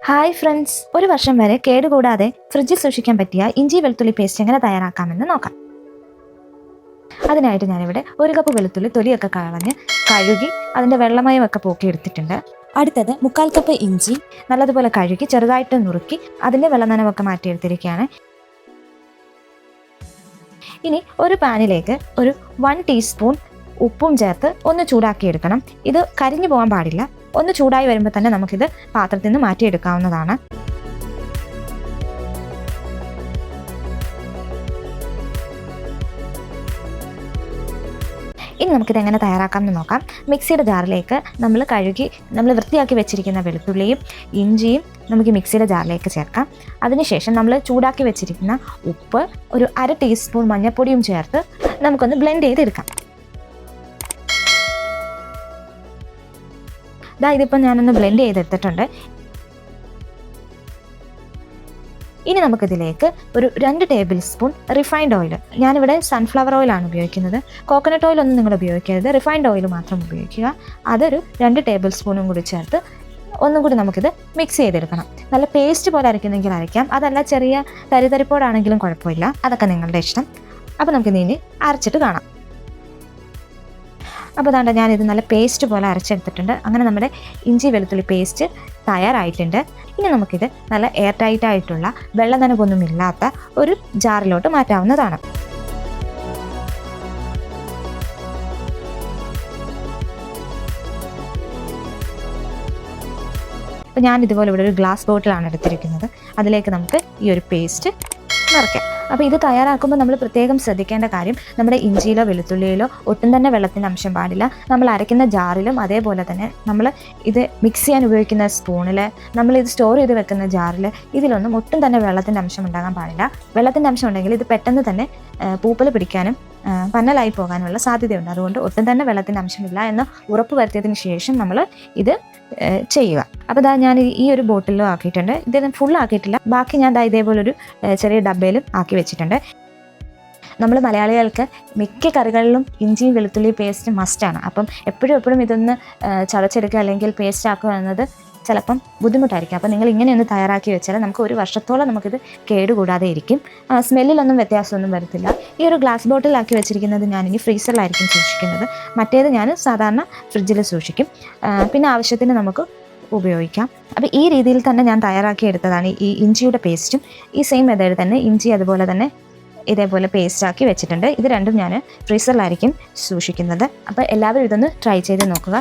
Hi friends ഒരു വർഷം വരെ കേടുകൂടാതെ ഫ്രിഡ്ജിൽ സൂക്ഷിക്കാൻ പറ്റിയ ഇഞ്ചി വെളുത്തുള്ളി പേസ്റ്റ് എങ്ങനെ തയ്യാറാക്കാമെന്ന് നോക്കാം. അതിനായിട്ട് ഞാനിവിടെ ഒരു കപ്പ് വെളുത്തുള്ളി തൊലിയൊക്കെ കളഞ്ഞ് കഴുകി അതിന്റെ വെള്ളമയമൊക്കെ പോക്കി എടുത്തിട്ടുണ്ട് അടുത്തത് മുക്കാൽ കപ്പ് ഇഞ്ചി നല്ലതുപോലെ കഴുകി ചെറുതായിട്ട് നുറുക്കി അതിന്റെ വെള്ളനനവൊക്കെ മാറ്റിയെടുത്തിരിക്കുകയാണ്. ഇനി ഒരു പാനിലേക്ക് ഒരു വൺ ടീസ്പൂൺ ഉപ്പും ചേർത്ത് ഒന്ന് ചൂടാക്കിയെടുക്കണം. ഇത് കരിഞ്ഞു പോകാൻ പാടില്ല. ഒന്ന് ചൂടായി വരുമ്പോൾ തന്നെ നമുക്കിത് പാത്രത്തിൽ നിന്ന് മാറ്റിയെടുക്കാവുന്നതാണ്. ഇനി നമുക്കിത് എങ്ങനെ തയ്യാറാക്കാമെന്ന് നോക്കാം. മിക്സിയുടെ ജാറിലേക്ക് നമ്മൾ കഴുകി നമ്മൾ വൃത്തിയാക്കി വെച്ചിരിക്കുന്ന വെളുത്തുള്ളിയും ഇഞ്ചിയും നമുക്ക് മിക്സിയുടെ ജാറിലേക്ക് ചേർക്കാം. അതിനുശേഷം നമ്മൾ ചൂടാക്കി വെച്ചിരിക്കുന്ന ഉപ്പ് ഒരു അര ടീസ്പൂൺ മഞ്ഞൾപ്പൊടിയും ചേർത്ത് നമുക്കൊന്ന് ബ്ലെൻഡ് ചെയ്തെടുക്കാം. ഇതാ ഇതിപ്പോൾ ഞാനൊന്ന് ബ്ലെൻഡ് ചെയ്തെടുത്തിട്ടുണ്ട്. ഇനി നമുക്കിതിലേക്ക് ഒരു രണ്ട് ടേബിൾ സ്പൂൺ റിഫൈൻഡ് ഓയിൽ ഞാനിവിടെ സൺഫ്ലവർ ഓയിലാണ് ഉപയോഗിക്കുന്നത്. കോക്കനട്ട് ഓയിൽ ഒന്നും നിങ്ങൾ ഉപയോഗിക്കരുത്. റിഫൈൻഡ് ഓയിൽ മാത്രം ഉപയോഗിക്കുക. അതൊരു രണ്ട് ടേബിൾ സ്പൂണും കൂടി ചേർത്ത് ഒന്നും കൂടി നമുക്കിത് മിക്സ് ചെയ്തെടുക്കണം. നല്ല പേസ്റ്റ് പോലെ അരയ്ക്കുന്നെങ്കിൽ അരയ്ക്കാം. അതല്ല ചെറിയ തരിതരിപ്പോടാണെങ്കിലും കുഴപ്പമില്ല. അതൊക്കെ നിങ്ങളുടെ ഇഷ്ടം. അപ്പോൾ നമുക്കിത് ഇനി അരച്ചിട്ട് കാണാം. അപ്പോൾ അതുകൊണ്ട് ഞാനിത് നല്ല പേസ്റ്റ് പോലെ അരച്ചെടുത്തിട്ടുണ്ട്. അങ്ങനെ നമ്മുടെ ഇഞ്ചി വെളുത്തുള്ളി പേസ്റ്റ് തയ്യാറായിട്ടുണ്ട്. ഇനി നമുക്കിത് നല്ല എയർ ടൈറ്റ് ആയിട്ടുള്ള വെള്ളം നനവൊന്നും ഇല്ലാത്ത ഒരു ജാറിലോട്ട് മാറ്റാവുന്നതാണ്. അപ്പോൾ ഞാൻ ഇതുപോലെ ഇവിടെ ഒരു ഗ്ലാസ് ബോട്ടിലാണ് എടുത്തിരിക്കുന്നത്. അതിലേക്ക് നമുക്ക് ഈ ഒരു പേസ്റ്റ് നിറയ്ക്കാം. അപ്പോൾ ഇത് തയ്യാറാക്കുമ്പോൾ നമ്മൾ പ്രത്യേകം ശ്രദ്ധിക്കേണ്ട കാര്യം നമ്മുടെ ഇഞ്ചിയിലോ വെളുത്തുള്ളിയിലോ ഒട്ടും തന്നെ വെള്ളത്തിന്റെ അംശം പാടില്ല. നമ്മൾ അരയ്ക്കുന്ന ജാറിലും അതേപോലെ തന്നെ നമ്മൾ ഇത് മിക്സ് ചെയ്യാൻ ഉപയോഗിക്കുന്ന സ്പൂണിൽ നമ്മൾ ഇത് സ്റ്റോർ ചെയ്ത് വെക്കുന്ന ജാറിൽ ഇതിലൊന്നും ഒട്ടും തന്നെ വെള്ളത്തിന്റെ അംശം ഉണ്ടാകാൻ പാടില്ല. വെള്ളത്തിന്റെ അംശം ഉണ്ടെങ്കിൽ ഇത് പെട്ടെന്ന് തന്നെ പൂപ്പൽ പിടിക്കാനും പന്നലായി പോകാനുള്ള സാധ്യതയുണ്ട്. അതുകൊണ്ട് ഒട്ടും തന്നെ വെള്ളത്തിന്റെ അംശമില്ല എന്ന് ഉറപ്പ് വരുത്തിയതിന് ശേഷം നമ്മൾ ഇത് ചെയ്യുക അപ്പോൾ ഇതാ ഞാൻ ഈ- ഒരു ബോട്ടിലും ആക്കിയിട്ടുണ്ട്. ഇത് ഫുൾ ആക്കിയിട്ടില്ല. ബാക്കി ഞാൻ ഇതേപോലെ ഇതേപോലൊരു ചെറിയ ഡബ്ബയിലും ആക്കി വെച്ചിട്ടുണ്ട്. നമ്മൾ മലയാളികൾക്ക് മിക്ക കറികളിലും ഇഞ്ചിയും വെളുത്തുള്ളി പേസ്റ്റ് മസ്റ്റാണ് അപ്പം എപ്പോഴും എപ്പോഴും ഇതൊന്ന് ചതച്ചെടുക്കുക അല്ലെങ്കിൽ പേസ്റ്റ് ആക്കുക എന്നത് ചിലപ്പം ബുദ്ധിമുട്ടായിരിക്കും. അപ്പം നിങ്ങൾ ഇങ്ങനെ ഒന്ന് തയ്യാറാക്കി വെച്ചാൽ നമുക്ക് ഒരു വർഷത്തോളം നമുക്കിത് കേടുകൂടാതെ ഇരിക്കും. സ്മെല്ലിലൊന്നും വ്യത്യാസമൊന്നും വരത്തില്ല. ഈ ഒരു ഗ്ലാസ് ബോട്ടിലാക്കി വെച്ചിരിക്കുന്നത് ഞാനിനി ഫ്രീസറിലായിരിക്കും സൂക്ഷിക്കുന്നത്. മറ്റേത് ഞാൻ സാധാരണ ഫ്രിഡ്ജിൽ സൂക്ഷിക്കും. പിന്നെ ആവശ്യത്തിന് നമുക്ക് ഉപയോഗിക്കാം. അപ്പോൾ ഈ രീതിയിൽ തന്നെ ഞാൻ തയ്യാറാക്കി എടുത്തതാണ് ഈ ഇഞ്ചിയുടെ പേസ്റ്റും. ഈ സെയിം മെത്തേഡ് തന്നെ ഇഞ്ചി അതുപോലെ തന്നെ ഇതേപോലെ പേസ്റ്റാക്കി വെച്ചിട്ടുണ്ട്. ഇത് രണ്ടും ഞാൻ ഫ്രീസറിലായിരിക്കും സൂക്ഷിക്കുന്നത്. അപ്പോൾ എല്ലാവരും ഇതൊന്ന് ട്രൈ ചെയ്ത് നോക്കുക.